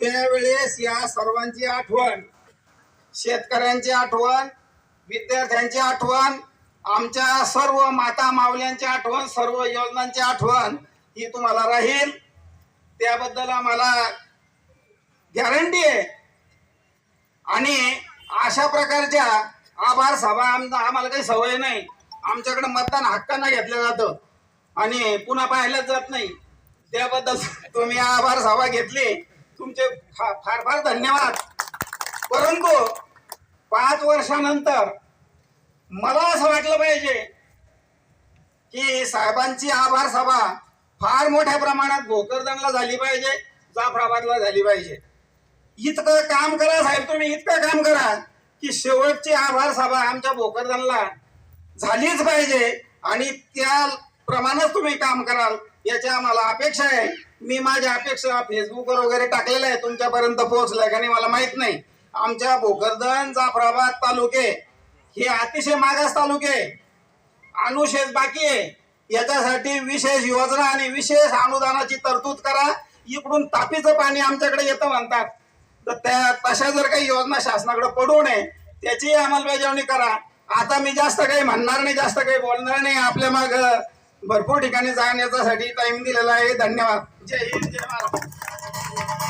त्यावेळेस या सर्वांची आठवण शेतकऱ्यांची आठवण विद्यार्थ्यांची आठवण आमच्या सर्व माता मावल्यांची आठवण सर्व योजनांची आठवण ही तुम्हाला राहील. त्याबद्दल आम्हाला गॅरंटी आहे. आणि अशा प्रकारच्या आभार सभा आमचा आम्हाला काही सवय नाही. आमच्याकडे मतदान हक्कानं घेतलं जातं आणि पुन्हा पाहिलंच जात नाही. त्याबद्दल तुम्ही आभार सभा घेतली. तुमचे फार फार धन्यवाद. परंतु पाच वर्षानंतर मला असं वाटलं पाहिजे की साहेबांची आभार सभा फार मोठ्या प्रमाणात भोकरदनला झाली पाहिजे जाफराबादला झाली पाहिजे. इतकं काम करा साहेब तुम्ही इतकं काम करा की शेवटची आभार सभा आमच्या भोकरदनला झालीच पाहिजे आणि त्या प्रमाणच तुम्ही काम कराल. याची आम्हाला अपेक्षा आहे. मी माझ्या अपेक्षा फेसबुकवर वगैरे टाकलेल्या आहे. तुमच्यापर्यंत पोहोचल्या का नाही मला माहीत नाही. आमच्या भोकरदन जाफराबाद तालुके हे अतिशय मागास तालुके अनुशेष बाकी आहे. याच्यासाठी विशेष योजना आणि विशेष अनुदानाची तरतूद करा. इकडून तापीचं पाणी आमच्याकडे येतं म्हणतात. तर त्या तशा जर काही योजना शासनाकडे पडू नये त्याची अंमलबजावणी करा. आता मी जास्त काही म्हणणार नाही जास्त काही बोलणार नाही. आपल्या माग भरपूर ठिकाणी जाण्यासाठी टाइम दिलेला आहे. धन्यवाद. जय हिंद जय महाराष्ट्र